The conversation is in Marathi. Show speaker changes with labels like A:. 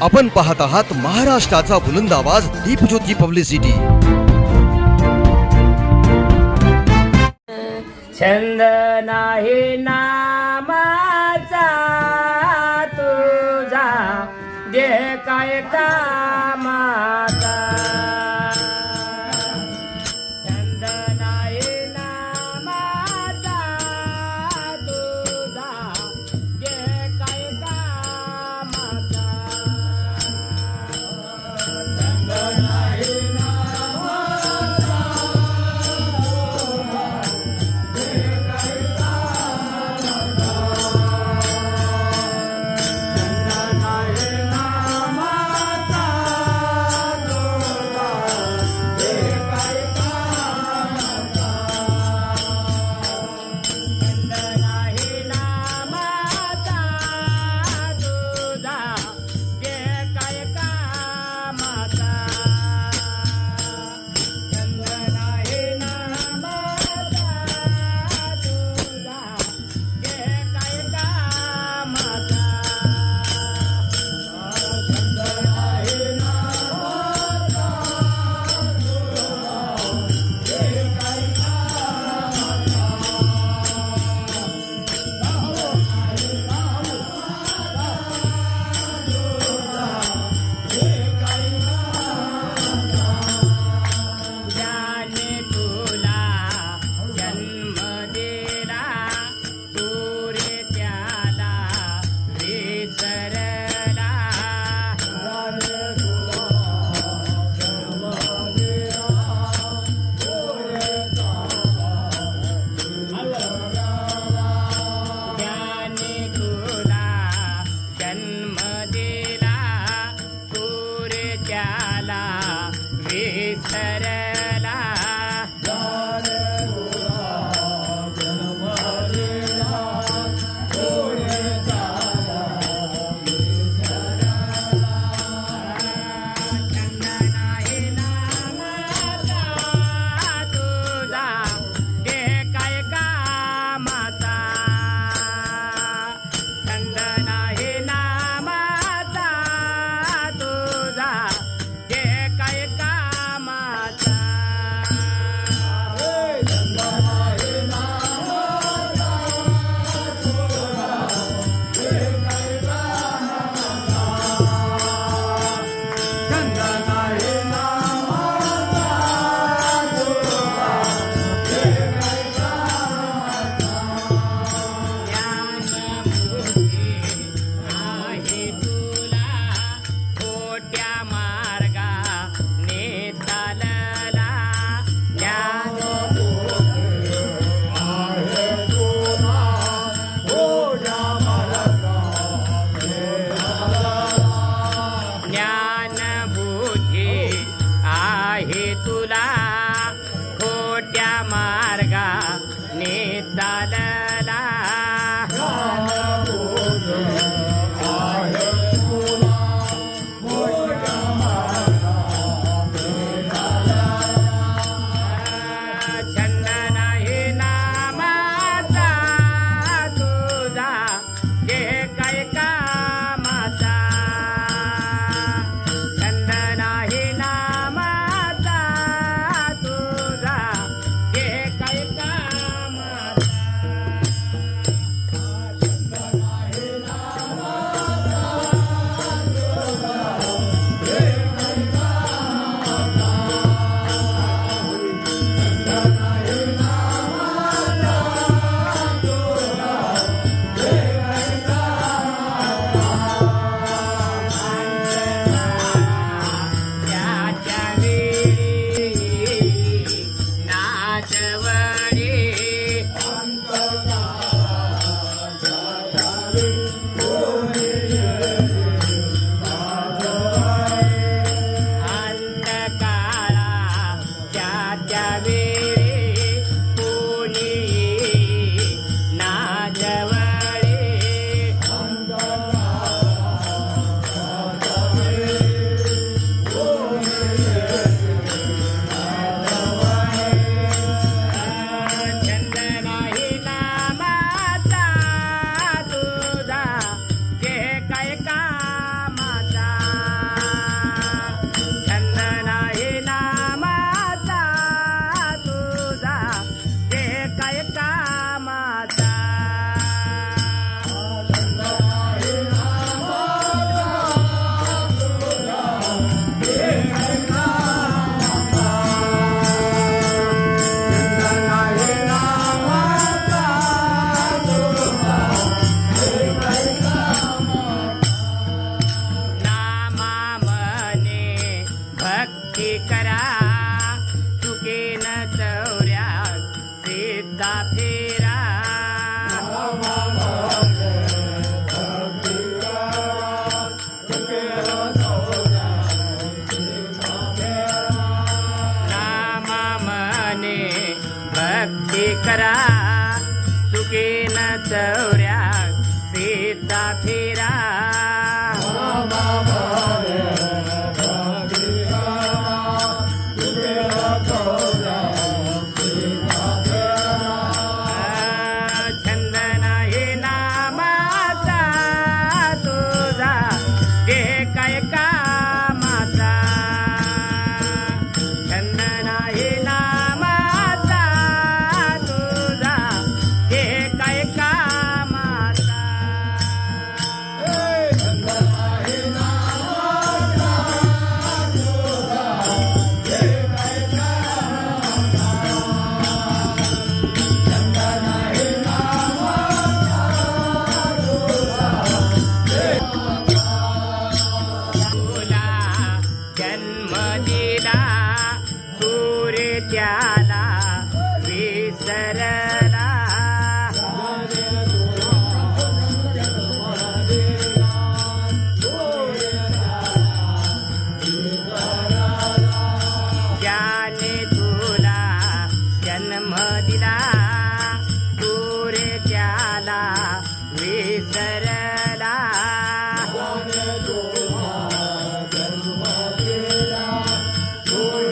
A: आपण पाहत आहात महाराष्ट्राचा बुलंद आवाज दीपज्योती पब्लिसिटी.
B: छंद नाही नामाचा तुझा देह काय कामा भक्ती करा. चुकेन चौऱ्या सीता फेरा. नामा मने भक्ती करा. चुकेन चौऱ्यात सीता फेरा त्या छंद